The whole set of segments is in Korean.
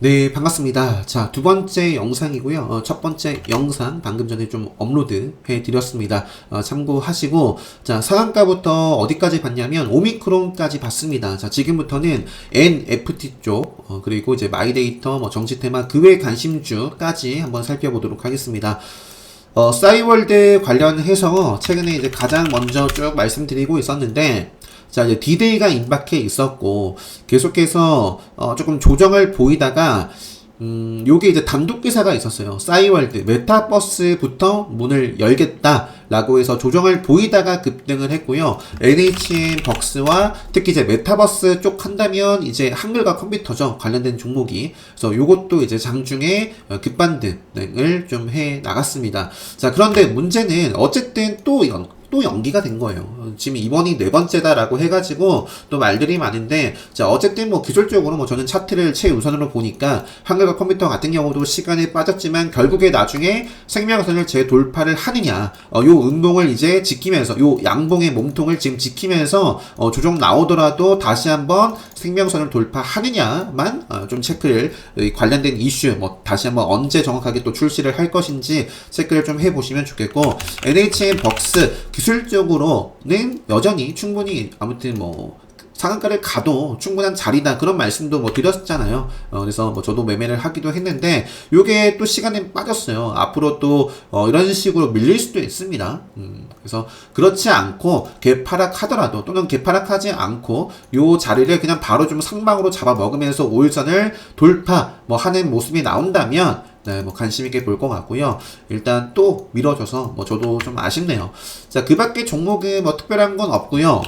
네, 반갑습니다. 자, 두 번째 영상이고요. 어, 첫 번째 영상 방금 전에 좀 업로드 해 드렸습니다. 어, 참고하시고, 자, 상한가부터 어디까지 봤냐면, 오미크론까지 봤습니다. 자, 지금부터는 NFT 쪽, 어, 그리고 이제 마이데이터, 뭐 정치 테마, 그 외 관심주까지 한번 살펴보도록 하겠습니다. 어, 싸이월드 관련해서 최근에 이제 가장 먼저 쭉 말씀드리고 있었는데, 자, 이제 D-Day가 임박해 있었고, 계속해서, 어, 조금 조정을 보이다가, 음, 요게 이제 단독 기사가 있었어요. 싸이월드, 메타버스부터 문을 열겠다라고 해서 조정을 보이다가 급등을 했고요. NHN 벅스와 특히 이제 메타버스 쪽 한다면 이제 한글과 컴퓨터죠. 관련된 종목이. 그래서 요것도 이제 장중에 어, 급반등을 좀 해 나갔습니다. 자, 그런데 문제는 어쨌든 또 연, 또 연기가 된 거예요. 지금 이번이 네 번째다라고 해가지고 또 말들이 많은데 자 어쨌든 뭐 기술적으로 뭐 저는 차트를 최우선으로 보니까 한글과 컴퓨터 같은 경우도 시간이 빠졌지만 결국에 나중에 생명선을 재돌파를 하느냐 어, 요 운동을 이제 지키면서 요 양봉의 몸통을 지금 지키면서 어, 조정 나오더라도 다시 한번 생명선을 돌파하느냐만 어, 좀 체크를 이 관련된 이슈 뭐 다시 한번 언제 정확하게 또 출시를 할 것인지 체크를 좀 해보시면 좋겠고 NHN 벅스 기술적으로는 여전히 충분히 아무튼 뭐 상한가를 가도 충분한 자리다 그런 말씀도 뭐 드렸잖아요. 어, 그래서 뭐 저도 매매를 하기도 했는데 요게 또 시간에 빠졌어요. 앞으로 또 어, 이런 식으로 밀릴 수도 있습니다. 음, 그래서 그렇지 않고 개파락하더라도 또는 개파락하지 않고 요 자리를 그냥 바로 좀 상방으로 잡아 먹으면서 5일선을 돌파 뭐 하는 모습이 나온다면 네, 뭐 관심 있게 볼 것 같고요. 일단 또 미뤄져서 뭐 저도 좀 아쉽네요. 자, 그 밖에 종목은 뭐 특별한 건 없고요.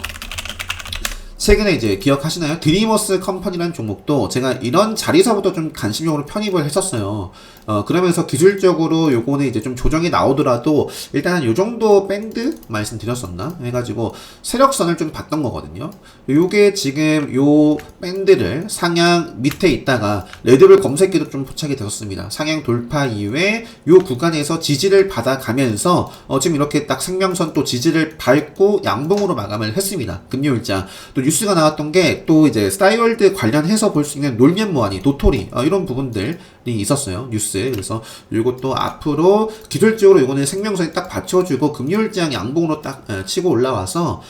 최근에 이제 기억하시나요? 드리머스 컴퍼니라는 종목도 제가 이런 자리서부터 좀 관심용으로 편입을 했었어요. 어, 그러면서 기술적으로 요거는 이제 좀 조정이 나오더라도 일단 요 정도 밴드 말씀드렸었나? 해가지고 세력선을 좀 봤던 거거든요. 요게 지금 요 밴드를 상향 밑에 있다가 레드블 검색기도 좀 포착이 되었습니다. 상향 돌파 이후에 요 구간에서 지지를 받아가면서 어, 지금 이렇게 딱 생명선 또 지지를 밟고 양봉으로 마감을 했습니다. 금요일자. 또 뉴스가 나왔던 게 또 이제 스타이월드 관련해서 볼 수 있는 놀면 뭐하니 도토리 어, 이런 부분들이 있었어요 뉴스 그래서 이것도 앞으로 기술적으로 이거는 생명선이 딱 받쳐주고 금요일장 양봉으로 딱 에, 치고 올라와서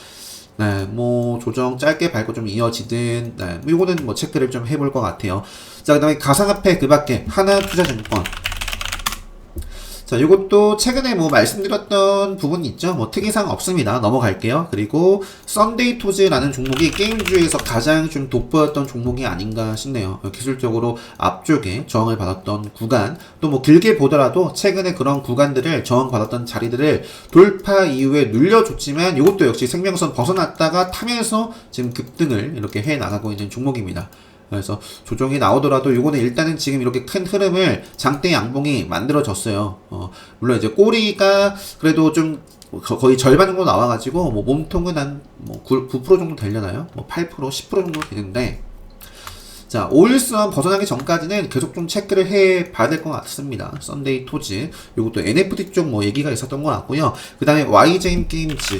네, 뭐 조정 짧게 밟고 좀 이어지든 네, 뭐 이거는 뭐 체크를 좀 해볼 것 같아요. 자 그다음에 가상화폐 그밖에 하나투자증권 자, 이것도 최근에 뭐 말씀드렸던 부분이 있죠. 뭐 특이사항 없습니다. 넘어갈게요. 그리고 썬데이 토즈라는 종목이 게임주에서 가장 좀 돋보였던 종목이 아닌가 싶네요. 기술적으로 앞쪽에 저항을 받았던 구간, 또 뭐 길게 보더라도 최근에 그런 구간들을 저항 받았던 자리들을 돌파 이후에 눌려줬지만 이것도 역시 생명선 벗어났다가 타면서 지금 급등을 이렇게 해 나가고 있는 종목입니다. 그래서 조정이 나오더라도 요거는 일단은 지금 이렇게 큰 흐름을 장대 양봉이 만들어졌어요. 어, 물론 이제 꼬리가 그래도 좀 거의 절반 정도 나와가지고 뭐 몸통은 한 뭐 9%, 9% 정도 되려나요? 뭐 8% 10% 정도 되는데 자, 5일선 벗어나기 전까지는 계속 좀 체크를 해 봐야 될 것 같습니다. 썬데이 토즈. 요것도 NFT 쪽 뭐 얘기가 있었던 것 같고요. 그 다음에 YJM 게임즈.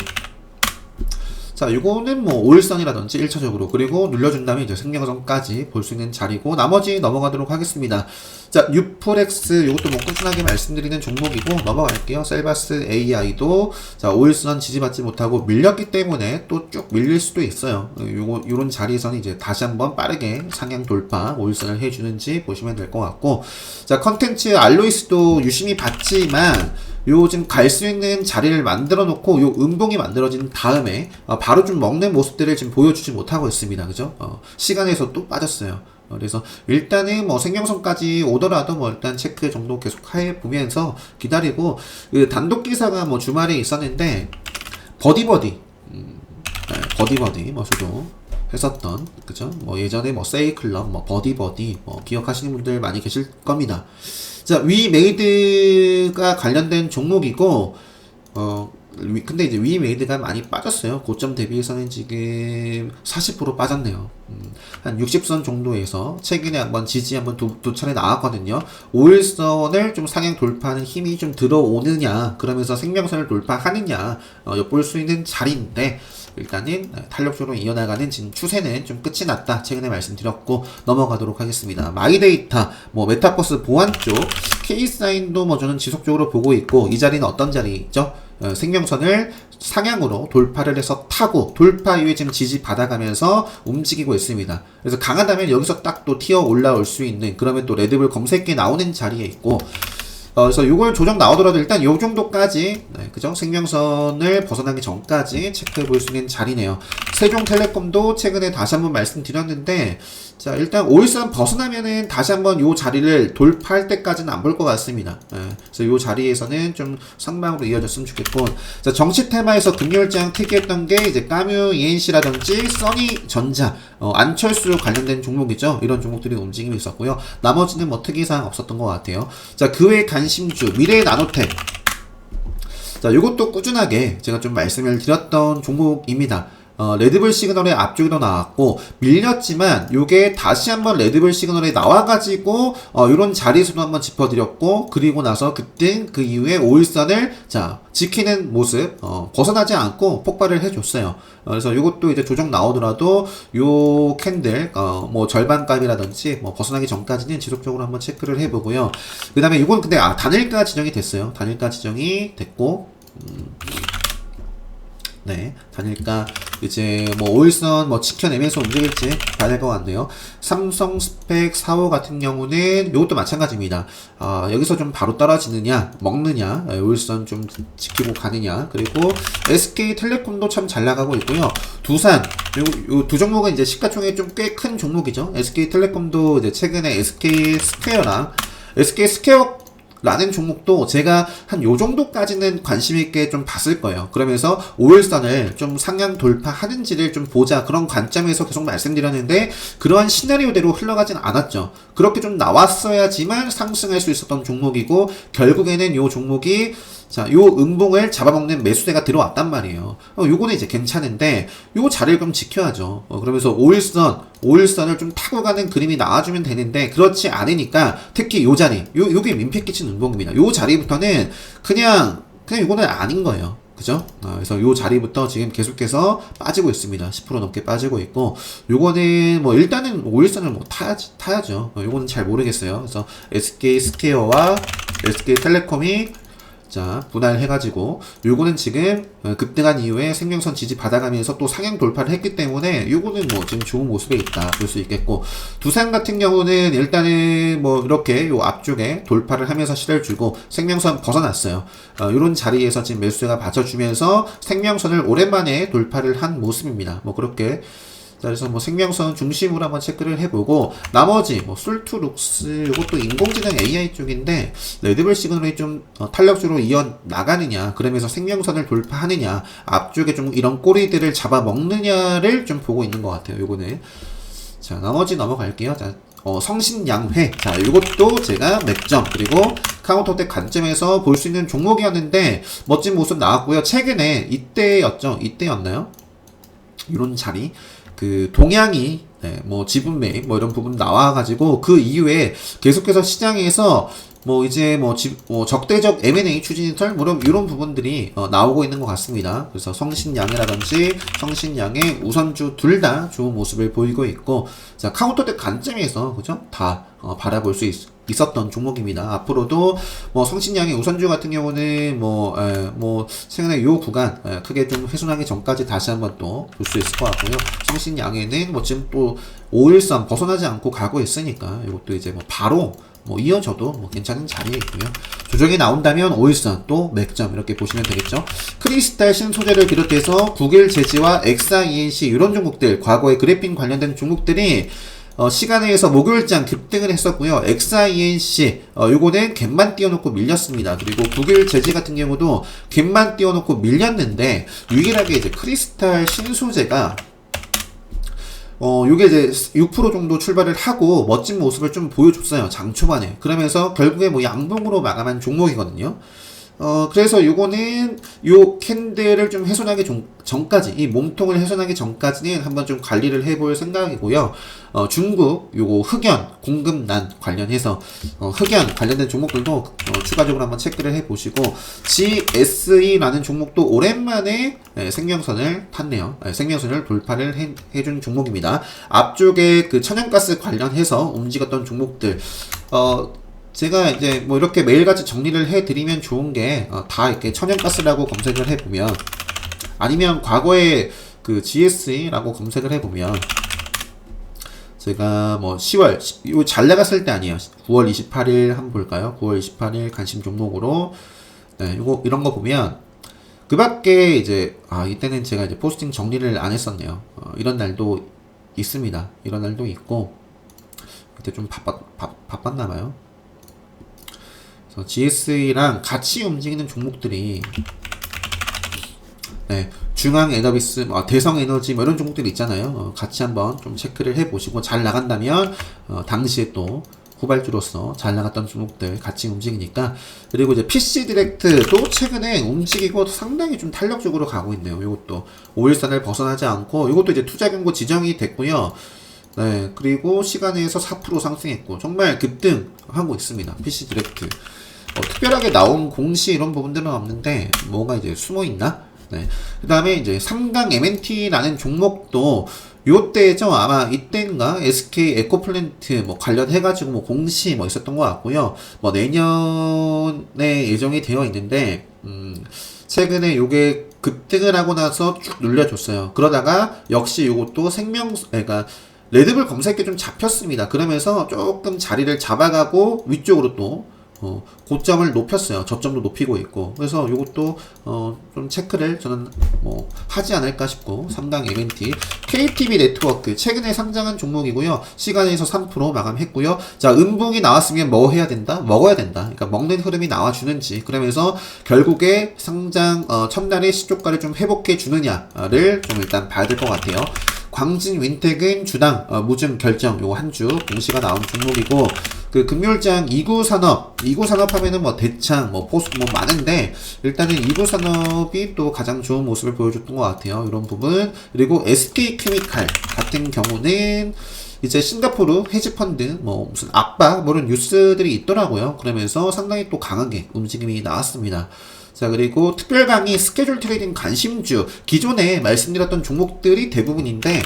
자, 이거는 뭐 5일선이라든지 1차적으로 그리고 눌려준 다음에 이제 생명선까지 볼 수 있는 자리고 나머지 넘어가도록 하겠습니다. 자, 유프렉스 이것도 뭐 꾸준하게 말씀드리는 종목이고 넘어갈게요. 셀바스 AI도 자, 5일선 지지받지 못하고 밀렸기 때문에 또 쭉 밀릴 수도 있어요. 요거 요런 자리에서는 이제 다시 한번 빠르게 상향 돌파 5일선을 해 주는지 보시면 될 것 같고 자, 컨텐츠 알로이스도 유심히 봤지만 요즘 갈수 있는 자리를 만들어 놓고 요 음봉이 만들어진 다음에 어, 바로 좀 먹는 모습들을 지금 보여주지 못하고 있습니다. 그죠? 어, 시간에서 또 빠졌어요. 어, 그래서 일단은 뭐 생명선까지 오더라도 뭐 일단 체크 정도 계속 해 보면서 기다리고 그 단독 기사가 뭐 주말에 있었는데 버디버디 음, 네, 버디버디 뭐 저도 했었던 그죠? 뭐 예전에 뭐 세이클럽 뭐 버디버디 뭐 기억하시는 분들 많이 계실 겁니다. 자, 위 메이드가 관련된 종목이고, 어, 근데 이제 위 메이드가 많이 빠졌어요. 고점 대비해서는 지금 40% 빠졌네요. 음, 한 60선 정도에서 최근에 한번 지지 한번 두, 두 차례 나왔거든요. 5일선을 좀 상향 돌파하는 힘이 좀 들어오느냐, 그러면서 생명선을 돌파하느냐, 어, 엿볼 수 있는 자리인데, 일단은 네, 탄력적으로 이어나가는 지금 추세는 좀 끝이 났다. 최근에 말씀드렸고 넘어가도록 하겠습니다. 마이데이터, 뭐 메타버스 보안 쪽 K사인도 뭐 저는 지속적으로 보고 있고 이 자리는 어떤 자리죠? 어, 생명선을 상향으로 돌파를 해서 타고 돌파 이후에 지금 지지 받아가면서 움직이고 있습니다. 그래서 강하다면 여기서 딱 또 튀어 올라올 수 있는 그러면 또 레드불 검색기 나오는 자리에 있고 어, 그래서 이걸 조정 나오더라도 일단 요 정도까지 네, 그죠? 생명선을 벗어나기 전까지 체크해 볼 수 있는 자리네요. 세종텔레콤도 최근에 다시 한번 말씀드렸는데 자 일단 513 벗어나면은 다시 한번 요 자리를 돌파할 때까지는 안 볼 것 같습니다. 예, 그래서 요 자리에서는 좀 상방으로 이어졌으면 좋겠고 자 정치 테마에서 금요일장 특이했던 게 이제 까뮤 ENC라든지 써니 전자 어, 안철수 관련된 종목이죠. 이런 종목들이 움직임이 있었고요. 나머지는 뭐 특이사항 없었던 것 같아요. 자 그 외 관심주 미래 나노텍 자, 이것도 꾸준하게 제가 좀 말씀을 드렸던 종목입니다. 어, 레드불 시그널의 앞쪽으로 나왔고 밀렸지만 요게 다시 한번 레드불 시그널에 나와가지고 어, 이런 자리에서도 한번 짚어드렸고 그리고 나서 그때 그 이후에 5일선을 자 지키는 모습 어, 벗어나지 않고 폭발을 해줬어요. 어, 그래서 이것도 이제 조정 나오더라도 요 캔들 어, 뭐 절반값이라든지 뭐 벗어나기 전까지는 지속적으로 한번 체크를 해보고요. 그 다음에 이건 근데 아 단일가 지정이 됐어요. 단일가 지정이 됐고 네, 단일가 이제 뭐 오일선 뭐 지켜내면서 움직일지 봐야 될 것 같네요. 삼성 스펙 4호 같은 경우는 이것도 마찬가지입니다. 아, 여기서 좀 바로 떨어지느냐, 먹느냐, 예, 오일선 좀 지키고 가느냐, 그리고 SK텔레콤도 참 잘 나가고 있고요. 두산, 요두 종목은 이제 시가총액 좀 꽤 큰 종목이죠. SK텔레콤도 이제 최근에 SK 스퀘어랑 SK 스퀘어 라는 종목도 제가 한 요 정도까지는 관심 있게 좀 봤을 거예요. 그러면서 5일선을 좀 상향 돌파하는지를 좀 보자 그런 관점에서 계속 말씀드렸는데 그러한 시나리오대로 흘러가진 않았죠. 그렇게 좀 나왔어야지만 상승할 수 있었던 종목이고 결국에는 요 종목이 자, 요 음봉을 잡아먹는 매수대가 들어왔단 말이에요. 어, 요거는 이제 괜찮은데, 요 자리를 좀 지켜야죠. 어, 그러면서 5일선, 5일선을 좀 타고 가는 그림이 나와주면 되는데, 그렇지 않으니까, 특히 요 자리, 요, 요게 민폐 끼친 음봉입니다. 요 자리부터는 그냥, 그냥 요거는 아닌 거예요. 그죠? 어, 그래서 요 자리부터 지금 계속해서 빠지고 있습니다. 10% 넘게 빠지고 있고, 요거는 뭐 일단은 5일선을 뭐 타야지, 타야죠. 어, 요거는 잘 모르겠어요. 그래서 SK 스퀘어와 SK 텔레콤이 자, 분할해가지고, 요거는 지금 어, 급등한 이후에 생명선 지지 받아가면서 또 상향 돌파를 했기 때문에, 요거는 뭐 지금 좋은 모습에 있다 볼 수 있겠고, 두산 같은 경우는 일단은 뭐 이렇게 요 앞쪽에 돌파를 하면서 시를 주고, 생명선 벗어났어요. 어, 요런 자리에서 지금 매수세가 받쳐주면서 생명선을 오랜만에 돌파를 한 모습입니다. 뭐 그렇게 자, 그래서 뭐 생명선 중심으로 한번 체크를 해보고 나머지 뭐 술투룩스 이것도 인공지능 AI 쪽인데 레드벨 시그널이 좀 어, 탄력적으로 이어 나가느냐 그러면서 생명선을 돌파하느냐 앞쪽에 좀 이런 꼬리들을 잡아먹느냐를 좀 보고 있는 것 같아요. 요거는 자 나머지 넘어갈게요. 자 어, 성신양회. 자, 이것도 제가 맥점, 그리고 카운터텍 관점에서 볼 수 있는 종목이었는데, 멋진 모습 나왔고요. 최근에, 이때였죠? 이때였나요? 이런 자리. 그 동양이 네, 뭐 지분 매입 뭐 이런 부분 나와가지고 그 이후에 계속해서 시장에서 뭐 이제 뭐, 지, 뭐 적대적 M&A 추진설 뭐 이런, 이런 부분들이 어, 나오고 있는 것 같습니다. 그래서 성신양이라든지 성신양의 우선주 둘 다 좋은 모습을 보이고 있고 자 카운터텍 관점에서 그죠 다 어, 바라볼 수 있, 있었던 종목입니다. 앞으로도 뭐 성신양의 우선주 같은 경우는 뭐, 에, 뭐 최근에 요 구간 에, 크게 좀 훼손하기 전까지 다시 한번 또 볼 수 있을 것 같고요. 성신양에는 뭐 지금 또 5일선 벗어나지 않고 가고 있으니까 이것도 이제 뭐 바로 뭐 이어져도 뭐 괜찮은 자리에 있고요. 조정이 나온다면 5일선 또 맥점 이렇게 보시면 되겠죠. 크리스탈 신소재를 비롯해서 구글 제지와 엑사 ENC 이런 종목들 과거에 그래핀 관련된 종목들이 어, 시간에 의해서 목요일장 급등을 했었고요. XINC 어, 요거는 갭만 띄워놓고 밀렸습니다. 그리고 구글 제지 같은 경우도 갭만 띄워놓고 밀렸는데 유일하게 이제 크리스탈 신소재가 어, 요게 이제 6% 정도 출발을 하고 멋진 모습을 좀 보여줬어요. 장 초반에. 그러면서 결국에 뭐 양봉으로 마감한 종목이거든요. 어, 그래서 요거는 요 캔들을 좀 훼손하기 전, 전까지, 이 몸통을 훼손하기 전까지는 한번 좀 관리를 해볼 생각이고요. 어, 중국 요거 흑연, 공급난 관련해서, 어, 흑연 관련된 종목들도 어, 추가적으로 한번 체크를 해보시고, GSE라는 종목도 오랜만에 예, 생명선을 탔네요. 예, 생명선을 돌파를 해, 해준 종목입니다. 앞쪽에 그 천연가스 관련해서 움직였던 종목들, 어, 제가 이제 뭐 이렇게 매일같이 정리를 해드리면 좋은 게, 어, 다 이렇게 천연가스라고 검색을 해보면, 아니면 과거에 그 GS라고 검색을 해보면, 제가 뭐 10월, 이거 잘 나갔을 때 아니에요. 9월 28일 한번 볼까요? 9월 28일 관심 종목으로, 네, 이거, 이런 거 보면, 그 밖에 이제, 아, 이때는 제가 이제 포스팅 정리를 안 했었네요. 어, 이런 날도 있습니다. 이런 날도 있고, 그때 좀 바빴, 바, 바빴나 봐요. GS랑 같이 움직이는 종목들이 네, 중앙 에너비스, 뭐 대성 에너지 뭐 이런 종목들이 있잖아요. 어, 같이 한번 좀 체크를 해보시고 잘 나간다면 어, 당시에 또 후발주로서 잘 나갔던 종목들 같이 움직이니까 그리고 이제 PC 디렉트도 최근에 움직이고 상당히 좀 탄력적으로 가고 있네요. 이것도 5일선을 벗어나지 않고 이것도 이제 투자 경고 지정이 됐고요. 네, 그리고 시간에서 4% 상승했고 정말 급등하고 있습니다. PC 디렉트. 어, 특별하게 나온 공시 이런 부분들은 없는데 뭐가 이제 숨어 있나? 네. 그 다음에 이제 삼강 MNT라는 종목도 요때죠. 아마 이때인가 SK 에코플랜트 뭐 관련해가지고 뭐 공시 뭐 있었던 것 같고요. 뭐 내년에 예정이 되어 있는데, 음, 최근에 요게 급등을 하고 나서 쭉 눌려줬어요. 그러다가 역시 요것도 생명, 그러니까 레드불 검색에 좀 잡혔습니다. 그러면서 조금 자리를 잡아가고 위쪽으로 또 어, 고점을 높였어요. 저점도 높이고 있고. 그래서 이것도 어, 좀 체크를 저는 뭐 하지 않을까 싶고 3강 MNT KTB 네트워크 최근에 상장한 종목이고요. 시간에서 3% 마감했고요. 자, 음봉이 나왔으면 뭐 해야 된다? 먹어야 된다. 그러니까 먹는 흐름이 나와 주는지 그러면서 결국에 상장 어, 첫날의 시초가를 좀 회복해 주느냐를 좀 일단 봐야 될 것 같아요. 광진 윈텍은 주당 어, 무증 결정. 요 한 주 공시가 나온 종목이고 그 금요일장 2구 산업. 2구 산업 하면은 뭐 대창 뭐 포스 뭐 많은데 일단은 2구 산업이 또 가장 좋은 모습을 보여줬던 것 같아요. 이런 부분. 그리고 SK 케미칼 같은 경우는 이제 싱가포르 헤지펀드 뭐 무슨 압박 뭐 이런 뉴스들이 있더라고요. 그러면서 상당히 또 강하게 움직임이 나왔습니다 자, 그리고 특별 강의 스케줄 트레이딩 관심주. 기존에 말씀드렸던 종목들이 대부분인데,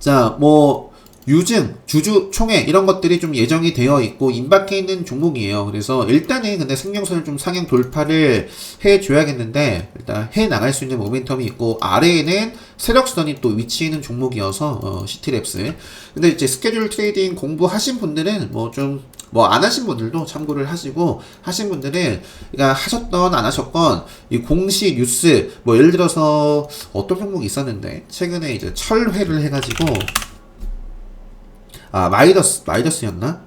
자, 뭐, 유증, 주주, 총회 이런 것들이 좀 예정이 되어 있고 임박해 있는 종목이에요. 그래서 일단은 근데 생명선을 좀 상향 돌파를 해줘야겠는데 일단 해 나갈 수 있는 모멘텀이 있고 아래에는 세력선이 또 위치해 있는 종목이어서 어, 시티랩스. 근데 이제 스케줄 트레이딩 공부하신 분들은 뭐 좀 뭐 안 하신 분들도 참고를 하시고 하신 분들은 그러니까 하셨던 안 하셨건 이 공시 뉴스 뭐 예를 들어서 어떤 종목이 있었는데 최근에 이제 철회를 해가지고 아, 마이더스, 마이더스였나?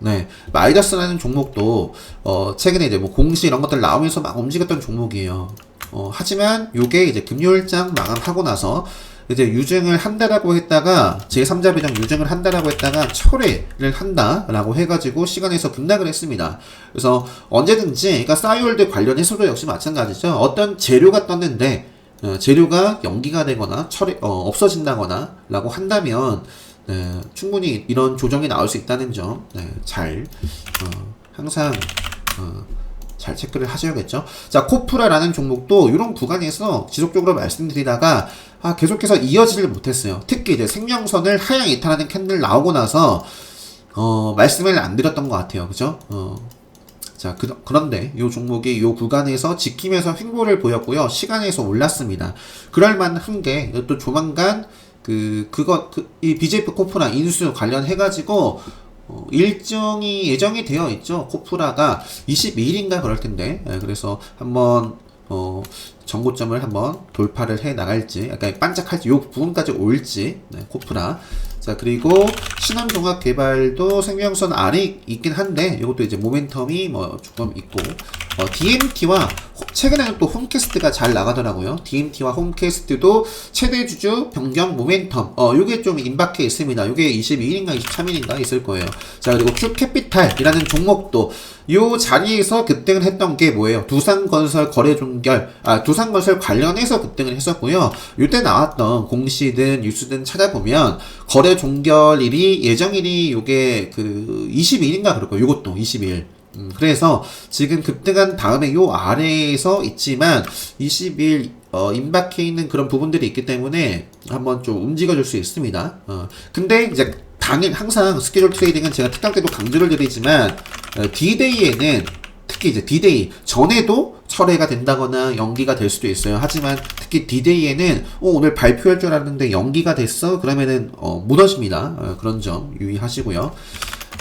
네. 마이더스라는 종목도, 어, 최근에 이제 뭐 공시 이런 것들 나오면서 막 움직였던 종목이에요. 어, 하지만 요게 이제 금요일장 마감하고 나서 이제 유증을 한다라고 했다가 제3자 배정 유증을 한다라고 했다가 철회를 한다라고 해가지고 시간에서 급락을 했습니다. 그래서 언제든지 그러니까 싸이월드 관련해서도 역시 마찬가지죠. 어떤 재료가 떴는데 어, 재료가 연기가 되거나 철회 어, 없어진다거나 라고 한다면 네, 충분히 이런 조정이 나올 수 있다는 점, 네, 잘, 어, 항상, 어, 잘 체크를 하셔야겠죠. 자, 코프라라는 종목도 이런 구간에서 지속적으로 말씀드리다가, 아, 계속해서 이어지질 못했어요. 특히 이제 생명선을 하향 이탈하는 캔들 나오고 나서, 어, 말씀을 안 드렸던 것 같아요. 그죠? 어, 자, 그, 그런데 이 종목이 이 구간에서 지키면서 횡보를 보였고요. 시간에서 올랐습니다. 그럴 만한 게 또 조만간 그 그거 그, 이 BJF 코프라 인수 관련해 가지고 어, 일정이 예정이 되어 있죠. 코프라가 22일인가 그럴 텐데 예, 그래서 한번 어, 정고점을 한번 돌파를 해 나갈지 약간 반짝할지 요 부분까지 올지 네, 코프라 자, 그리고 신한종합 개발도 생명선 아래 있긴 한데, 이것도 이제 모멘텀이 뭐 조금 있고, 어, DMT와 최근에는 또 홈캐스트가 잘 나가더라고요. DMT와 홈캐스트도 최대 주주 변경 모멘텀. 어, 요게 좀 임박해 있습니다. 요게 22일인가 23일인가 있을 거예요. 자, 그리고 큐캐피탈이라는 종목도 요 자리에서 급등을 했던 게 뭐예요? 두산건설 거래 종결, 아, 두산건설 관련해서 급등을 했었고요. 요때 나왔던 공시든 뉴스든 찾아보면 거래 종결일이 예정일이 요게 그 22일인가 그럴 거예요. 요것도 22일. 음, 그래서 지금 급등한 다음에 요 아래에서 있지만 20일 어, 임박해 있는 그런 부분들이 있기 때문에 한번 좀 움직여 줄 수 있습니다. 어, 근데 이제 당일 항상 스케줄 트레이딩은 제가 특강 때도 강조를 드리지만 어, D-Day에는 특히 이제 D-Day 전에도 철회가 된다거나 연기가 될 수도 있어요. 하지만 특히 D-Day에는 어, 오늘 발표할 줄 알았는데 연기가 됐어? 그러면은 어, 무너집니다. 어, 그런 점 유의하시고요.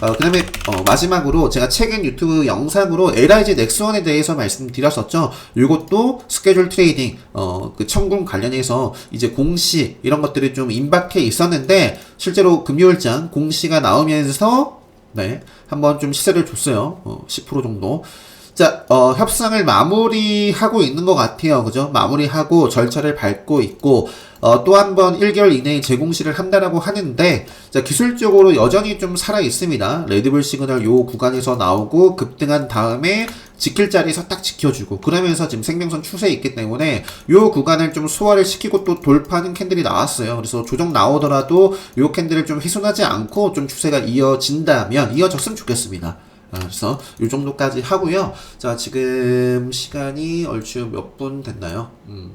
어, 그 다음에, 어, 마지막으로 제가 최근 유튜브 영상으로 LIG 넥스원에 대해서 말씀드렸었죠. 이것도 스케줄 트레이딩, 어, 그 청군 관련해서 이제 공시, 이런 것들이 좀 임박해 있었는데, 실제로 금요일장 공시가 나오면서, 네, 한번 좀 시세를 줬어요. 어, 10% 정도. 자, 어, 협상을 마무리하고 있는 것 같아요. 그죠? 마무리하고 절차를 밟고 있고, 어, 또 한 번 1개월 이내에 재공시를 한다라고 하는데, 자, 기술적으로 여전히 좀 살아 있습니다. 레드불 시그널 요 구간에서 나오고, 급등한 다음에 지킬 자리에서 딱 지켜주고, 그러면서 지금 생명선 추세에 있기 때문에, 요 구간을 좀 소화를 시키고 또 돌파하는 캔들이 나왔어요. 그래서 조정 나오더라도 요 캔들을 좀 훼손하지 않고 좀 추세가 이어진다면, 이어졌으면 좋겠습니다. 아, 그래서 이 정도까지 하고요. 자, 지금 시간이 얼추 몇 분 됐나요? 음.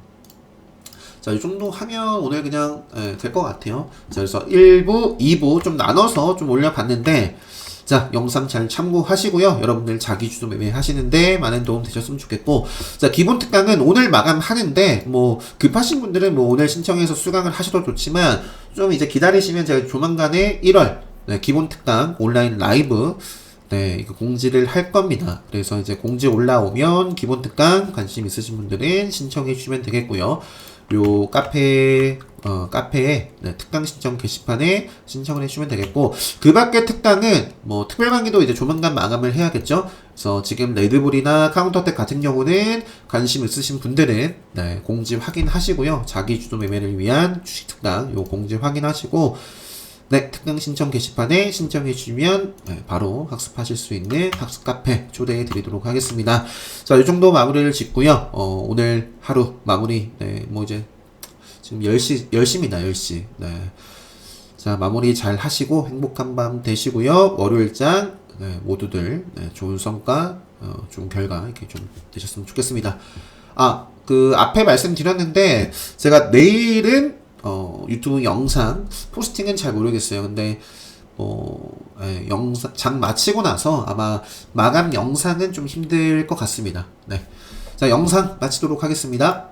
자, 이 정도 하면 오늘 그냥 예, 될것 같아요. 자, 그래서 1부, 2부 좀 나눠서 좀 올려봤는데, 자, 영상 잘 참고하시고요. 여러분들 자기 주도 매매 하시는데 많은 도움 되셨으면 좋겠고, 자, 기본 특강은 오늘 마감하는데, 뭐, 급하신 분들은 뭐 오늘 신청해서 수강을 하셔도 좋지만, 좀 이제 기다리시면 제가 조만간에 1월, 네, 기본 특강 온라인 라이브, 네, 이거 공지를 할 겁니다. 그래서 이제 공지 올라오면 기본 특강 관심 있으신 분들은 신청해 주시면 되겠고요. 요 카페 어 카페에 네, 특강 신청 게시판에 신청을 해주시면 되겠고 그 밖에 특강은 뭐 특별 강의도 이제 조만간 마감을 해야겠죠. 그래서 지금 레드불이나 카운터텍 같은 경우는 관심 있으신 분들은 네, 공지 확인하시고요. 자기 주도 매매를 위한 주식 특강 요 공지 확인하시고 네, 특강 신청 게시판에 신청해 주시면 네, 바로 학습하실 수 있는 학습 카페 초대해 드리도록 하겠습니다. 자, 이 정도 마무리를 짓고요. 어, 오늘 하루 마무리, 네, 뭐 이제 지금 10시, 10시입니다, 10시. 네. 자, 마무리 잘 하시고 행복한 밤 되시고요. 월요일장, 네, 모두들 네, 좋은 성과, 어, 좋은 결과 이렇게 좀 되셨으면 좋겠습니다. 아, 그 앞에 말씀드렸는데 제가 내일은 어, 유튜브 영상 포스팅은 잘 모르겠어요. 근데 뭐 예, 영상 장 마치고 나서 아마 마감 영상은 좀 힘들 것 같습니다. 네. 자, 영상 마치도록 하겠습니다.